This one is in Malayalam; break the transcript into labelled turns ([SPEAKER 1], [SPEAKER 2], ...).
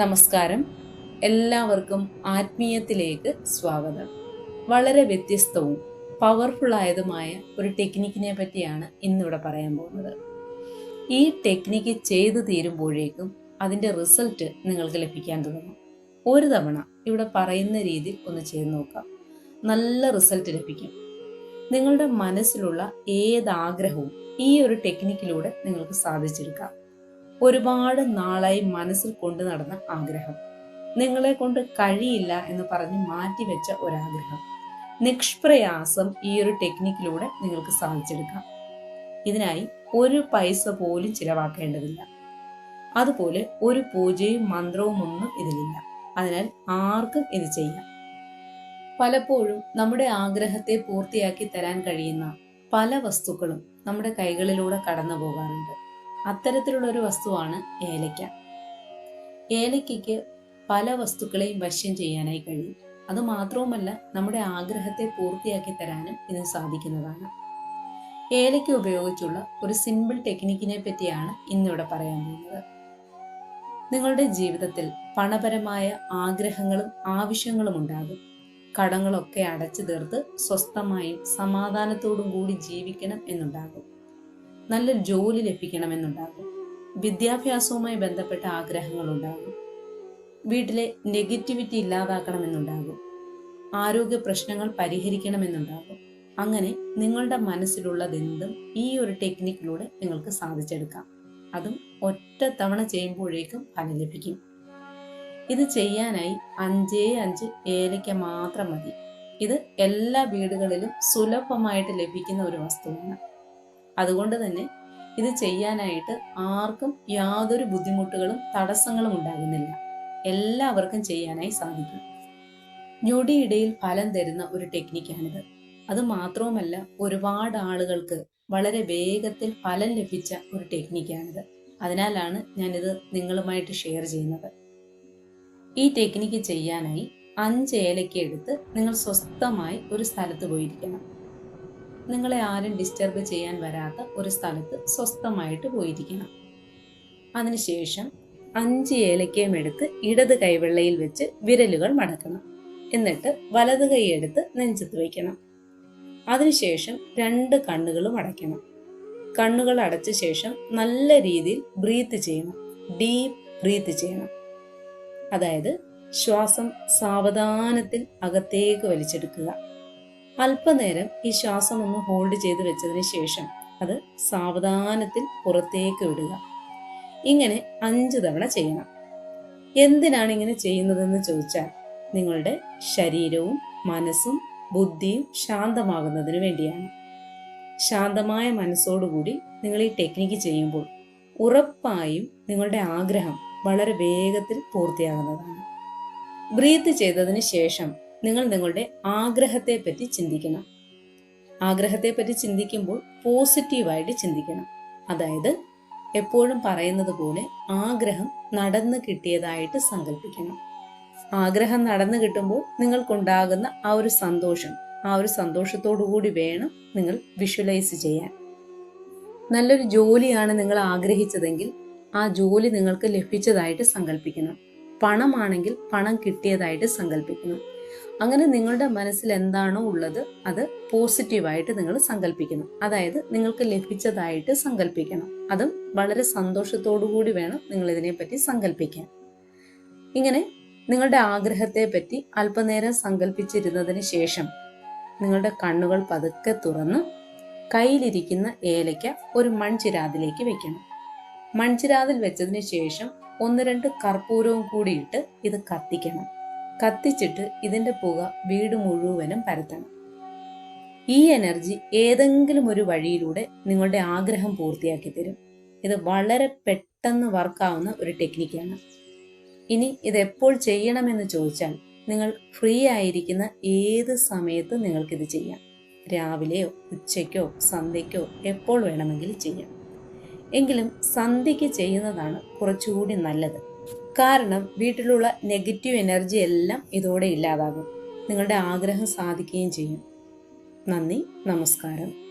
[SPEAKER 1] നമസ്കാരം. എല്ലാവർക്കും ആത്മീയത്തിലേക്ക് സ്വാഗതം. വളരെ വ്യത്യസ്തവും പവർഫുള്ളായതുമായ ഒരു ടെക്നിക്കിനെ പറ്റിയാണ് ഇന്നിവിടെ പറയാൻ പോകുന്നത്. ഈ ടെക്നിക്ക് ചെയ്തു തീരുമ്പോഴേക്കും അതിന്റെ റിസൾട്ട് നിങ്ങൾക്ക് ലഭിക്കാൻ തുടങ്ങും. ഒരു തവണ ഇവിടെ പറയുന്ന രീതിയിൽ ഒന്ന് ചെയ്ത് നോക്കാം. നല്ല റിസൾട്ട് ലഭിക്കും. നിങ്ങളുടെ മനസ്സിലുള്ള ഏതാഗ്രഹവും ഈ ഒരു ടെക്നിക്കിലൂടെ നിങ്ങൾക്ക് സാധിച്ചെടുക്കാം. ഒരുപാട് നാളായി മനസ്സിൽ കൊണ്ടു നടന്ന ആഗ്രഹം. നിങ്ങളെ കൊണ്ട് കഴിയില്ല എന്ന് പറഞ്ഞ് മാറ്റിവെച്ച ഒരാഗ്രഹം. നിഷ്പ്രയാസം ഈ ഒരു ടെക്നിക്കിലൂടെ നിങ്ങൾക്ക് സാധിച്ചെടുക്കാം. ഇതിനായി ഒരു പൈസ പോലും ചിലവാക്കേണ്ടതില്ല. അതുപോലെ ഒരു പൂജയും മന്ത്രവും ഒന്നും ഇതിലില്ല. അതിനാൽ ആർക്കും ഇത് ചെയ്യാം. പലപ്പോഴും നമ്മുടെ ആഗ്രഹത്തെ പൂർത്തിയാക്കി തരാൻ കഴിയുന്ന പല വസ്തുക്കളും നമ്മുടെ കൈകളിലൂടെ കടന്നു പോകാറുണ്ട് അത്തരത്തിലുള്ള ഒരു വസ്തുവാണ് ഏലയ്ക്ക. ഏലയ്ക്കയ്ക്ക് പല വസ്തുക്കളെയും വശ്യം ചെയ്യാനായി കഴിയും. അത് മാത്രവുമല്ല നമ്മുടെ ആഗ്രഹത്തെ പൂർത്തിയാക്കി തരാനും ഇതിന് സാധിക്കുന്നതാണ്. ഏലയ്ക്ക ഉപയോഗിച്ചുള്ള ഒരു സിമ്പിൾ ടെക്നിക്കിനെ പറ്റിയാണ് ഇന്നിവിടെ പറയാൻ പോകുന്നത്. നിങ്ങളുടെ ജീവിതത്തിൽ പണപരമായ ആഗ്രഹങ്ങളും ആവശ്യങ്ങളും ഉണ്ടാകും. കടങ്ങളൊക്കെ അടച്ചു തീർത്ത് സ്വസ്ഥമായും സമാധാനത്തോടും കൂടി ജീവിക്കണം എന്നുണ്ടാകും. നല്ലൊരു ജോലി ലഭിക്കണമെന്നുണ്ടാകും. വിദ്യാഭ്യാസവുമായി ബന്ധപ്പെട്ട ആഗ്രഹങ്ങളുണ്ടാകും. വീട്ടിലെ നെഗറ്റിവിറ്റി ഇല്ലാതാക്കണമെന്നുണ്ടാകും. ആരോഗ്യ പ്രശ്നങ്ങൾ പരിഹരിക്കണമെന്നുണ്ടാകും. അങ്ങനെ നിങ്ങളുടെ മനസ്സിലുള്ളതെന്തും ഈ ഒരു ടെക്നിക്കിലൂടെ നിങ്ങൾക്ക് സാധിച്ചെടുക്കാം. അതും ഒറ്റ തവണ ചെയ്യുമ്പോഴേക്കും ഫലം ലഭിക്കും. ഇത് ചെയ്യാനായി അഞ്ചേ അഞ്ച് ഏലയ്ക്ക മാത്രം മതി. ഇത് എല്ലാ വീടുകളിലും സുലഭമായിട്ട് ലഭിക്കുന്ന ഒരു വസ്തുവാണ്. അതുകൊണ്ട് തന്നെ ഇത് ചെയ്യാനായിട്ട് ആർക്കും യാതൊരു ബുദ്ധിമുട്ടുകളും തടസ്സങ്ങളും ഉണ്ടാകുന്നില്ല. എല്ലാവർക്കും ചെയ്യാനായി സാധിക്കും. ഞൊടിയിടയിൽ ഫലം തരുന്ന ഒരു ടെക്നിക്കാണിത്. അത് മാത്രവുമല്ല ഒരുപാട് ആളുകൾക്ക് വളരെ വേഗത്തിൽ ഫലം ലഭിച്ച ഒരു ടെക്നിക്കാണിത്. അതിനാലാണ് ഞാനിത് നിങ്ങളുമായിട്ട് ഷെയർ ചെയ്യുന്നത്. ഈ ടെക്നിക്ക് ചെയ്യാനായി അഞ്ച് ഏലക്ക എടുത്ത് നിങ്ങൾ സ്വസ്ഥമായി ഒരു സ്ഥലത്ത് പോയിരിക്കണം. നിങ്ങളെ ആരും ഡിസ്റ്റർബ് ചെയ്യാൻ വരാത്ത ഒരു സ്ഥലത്ത് സ്വസ്ഥമായിട്ട് പോയിരിക്കണം. അതിനുശേഷം അഞ്ച് ഏലക്കയും എടുത്ത് ഇടത് കൈവെള്ളയിൽ വെച്ച് വിരലുകൾ മടക്കണം. എന്നിട്ട് വലത് എടുത്ത് നെഞ്ചത്ത് വയ്ക്കണം അതിനുശേഷം രണ്ട് കണ്ണുകളും അടയ്ക്കണം കണ്ണുകൾ അടച്ച ശേഷം നല്ല രീതിയിൽ ബ്രീത്ത് ചെയ്യണം. ഡീപ്പ് ബ്രീത്ത് ചെയ്യണം. അതായത് ശ്വാസം സാവധാനത്തിൽ അകത്തേക്ക് വലിച്ചെടുക്കുക. അല്പനേരം ഈ ശ്വാസം ഒന്ന് ഹോൾഡ് ചെയ്ത് വെച്ചതിന് ശേഷം അത് സാവധാനത്തിൽ പുറത്തേക്ക് വിടുക. ഇങ്ങനെ അഞ്ച് തവണ ചെയ്യണം. എന്തിനാണ് ഇങ്ങനെ ചെയ്യുന്നതെന്ന് ചോദിച്ചാൽ നിങ്ങളുടെ ശരീരവും മനസ്സും ബുദ്ധിയും ശാന്തമാകുന്നതിന് വേണ്ടിയാണ്. ശാന്തമായ മനസ്സോടുകൂടി നിങ്ങൾ ഈ ടെക്നിക്ക് ചെയ്യുമ്പോൾ ഉറപ്പായും നിങ്ങളുടെ ആഗ്രഹം വളരെ വേഗത്തിൽ പൂർത്തിയാകുന്നതാണ്. ബ്രീത്ത് ചെയ്തതിന് ശേഷം നിങ്ങൾ നിങ്ങളുടെ ആഗ്രഹത്തെ പറ്റി ചിന്തിക്കണം. ആഗ്രഹത്തെ പറ്റി ചിന്തിക്കുമ്പോൾ പോസിറ്റീവായിട്ട് ചിന്തിക്കണം. അതായത് എപ്പോഴും പറയുന്നത് പോലെ ആഗ്രഹം നടന്നു കിട്ടിയതായിട്ട് സങ്കല്പിക്കണം ആഗ്രഹം നടന്നു കിട്ടുമ്പോൾ നിങ്ങൾക്കുണ്ടാകുന്ന ആ ഒരു സന്തോഷം ആ ഒരു സന്തോഷത്തോടു കൂടി വേണം നിങ്ങൾ വിഷ്വലൈസ് ചെയ്യാൻ. നല്ലൊരു ജോലിയാണ് നിങ്ങൾ ആഗ്രഹിച്ചതെങ്കിൽ ആ ജോലി നിങ്ങൾക്ക് ലഭിച്ചതായിട്ട് സങ്കല്പിക്കണം പണമാണെങ്കിൽ പണം കിട്ടിയതായിട്ട് സങ്കല്പിക്കണം അങ്ങനെ നിങ്ങളുടെ മനസ്സിൽ എന്താണോ ഉള്ളത് അത് പോസിറ്റീവായിട്ട് നിങ്ങൾ സങ്കല്പിക്കണം അതായത് നിങ്ങൾക്ക് ലഭിച്ചതായിട്ട് സങ്കല്പിക്കണം അതും വളരെ കൂടി വേണം നിങ്ങൾ ഇതിനെപ്പറ്റി സങ്കല്പിക്കാൻ ഇങ്ങനെ നിങ്ങളുടെ ആഗ്രഹത്തെ പറ്റി അല്പനേരം സങ്കല്പിച്ചിരുന്നതിന് ശേഷം നിങ്ങളുടെ കണ്ണുകൾ പതുക്കെ തുറന്ന് കയ്യിലിരിക്കുന്ന ഏലയ്ക്ക ഒരു മൺചിരാതിലേക്ക് വെക്കണം. മൺചിരാതിൽ വെച്ചതിന് ശേഷം ഒന്ന് രണ്ട് കർപ്പൂരവും കൂടിയിട്ട് ഇത് കത്തിക്കണം. കത്തിച്ചിട്ട് ഇതിന്റെ പുക വീട് മുഴുവനും പരത്തണം. ഈ എനർജി ഏതെങ്കിലും ഒരു വഴിയിലൂടെ നിങ്ങളുടെ ആഗ്രഹം പൂർത്തിയാക്കി തരും. ഇത് വളരെ പെട്ടെന്ന് വർക്കാവുന്ന ഒരു ടെക്നിക്കാണ്. ഇനി ഇത് എപ്പോൾ ചെയ്യണമെന്ന് ചോദിച്ചാൽ നിങ്ങൾ ഫ്രീ ആയിരിക്കുന്ന ഏത് സമയത്ത് നിങ്ങൾക്കിത് ചെയ്യാം. രാവിലെയോ ഉച്ചയ്ക്കോ സന്ധ്യയ്ക്കോ എപ്പോൾ വേണമെങ്കിലും ചെയ്യാം. എങ്കിലും സന്ധ്യയ്ക്ക് ചെയ്യുന്നതാണ് കുറച്ചുകൂടി നല്ലത്. കാരണം വീട്ടിലുള്ള നെഗറ്റീവ് എനർജി എല്ലാം ഇതോടെ ഇല്ലാതാകും. നിങ്ങളുടെ ആഗ്രഹം സാധിക്കുകയും ചെയ്യും. നന്ദി നമസ്കാരം.